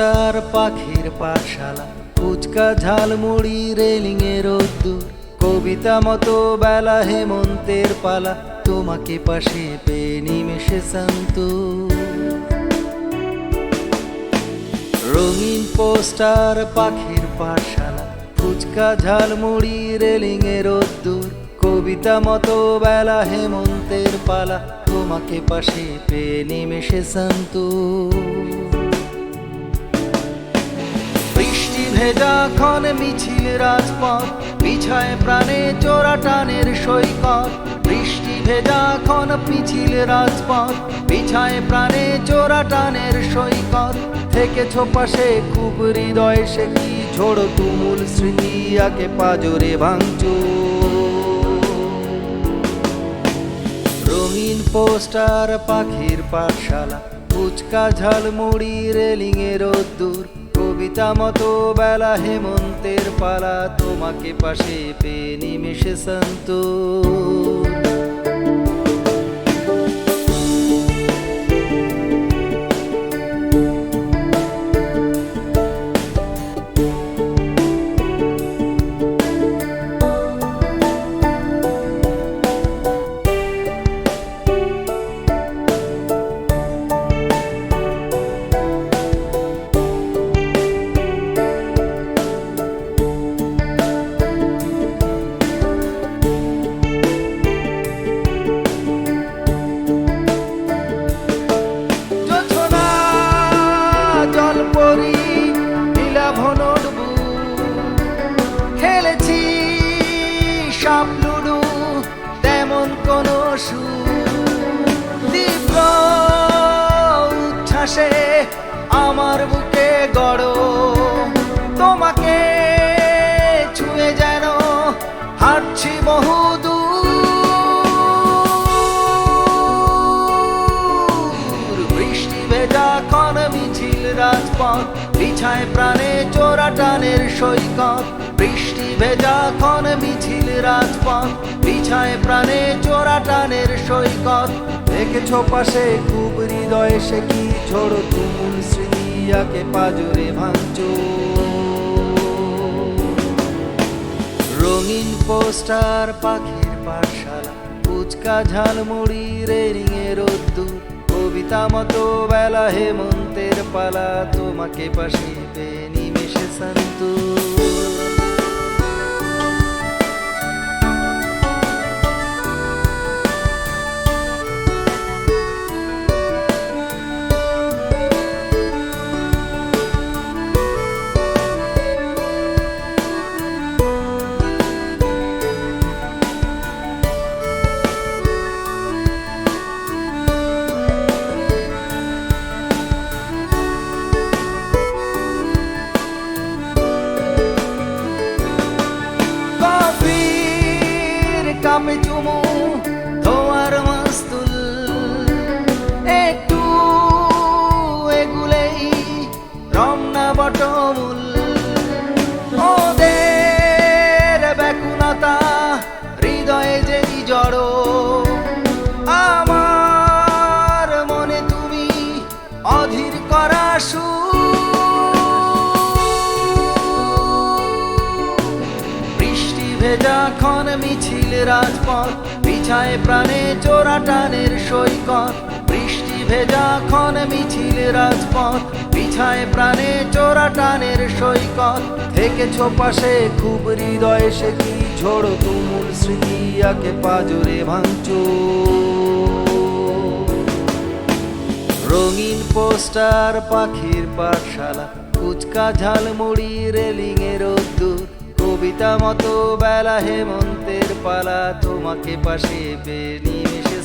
Poster পাখির পাঠশালা, fuchka, jhalmuri railing এর কবিতা মতো বেলা হেমন্তের পালা, তোমাকে পাশে পেয়ে নিমেষে শান্তু। রঙিন পোস্টার পাখির পাঠশালা, ফুচকা, ঝালমুড়ি রেলিং এর কবিতা মতো বেলা হেমন্তের পালা, তোমাকে পাশে পেয়ে নিমেষে শান্তু। ভেজা খন মিছিল রাজপথ পিছায় প্রাণে চোরা টানের সৈকত। বৃষ্টি ভেজা খন মিছিল রাজপথ পিছায় প্রাণে চোরা টানের সৈকত। থেকে ছোপাশে খুব হৃদয়, সে কি ঝোড়ো তুমুল স্মৃতি, আগে পাজরে ভাঙচু। রঙিন পোস্টার, পাখির পাঠশালা, ফুচকা, ঝালমুড়ি রেলিং এর রোদ্দুর। কবিতা মতো বেলা হেমন্তের পালা তোমাকে পাশে পেয়ে নিমেষে সন্তোষ কোন তীব্র উচ্ছ্বাসে আমার বুকে গড়। তোমাকে ছুঁয়ে যেন হাঁটছি বহুদূর রাজপথ, বিছায় প্রাণে চোরা টানের সৈকত। বৃষ্টি ভেজা ক্ষণ মিছিল রাজপথ বিছায় প্রাণে চোরা টানের সৈকত। দেখেছ পাশে খুব হৃদয়ে সে কি ঝোড়ো তুমুল স্মৃতি আকে পাজরে ভাঙচুর। রঙিন পোস্টার, পাখির পাঠশালা, ফুচকা ঝালমুড়ি রেলিং এর রোদ্দুর। কবিতা মতো বেলা হেমন্তের পালা, তোমাকে পাশে পেয়ে নিমেষে শান্তু। কাপে চুমু ধোয়ার মাস্তুল। একটু এগুলেই রমনা বটমূল। জড়ো, আমার মনে তুমি অধীর করা বৃষ্টি ক্ষণ মিছিল রাজপথ, পিছায় প্রাণে চোরা টানের সৈকত। বৃষ্টি ভেজা ক্ষণ মিছিল রাজপথ, পিছায় প্রাণে চোরা টানের সৈকত। থেকে ছোপাশে খুব হৃদয়, সে কি ঝোড়ো তুমুল স্মৃতি, আকে পাজরে ভাঙচুর। রঙিন পোস্টার, পাখির পাঠশালা, ফুচকা ঝালমুড়ি রেলিং এর রোদ্দুর কবিতা মতো বেলা হেমন্তের পালা তোমাকে পাশে পেয়ে নিয়ে এসে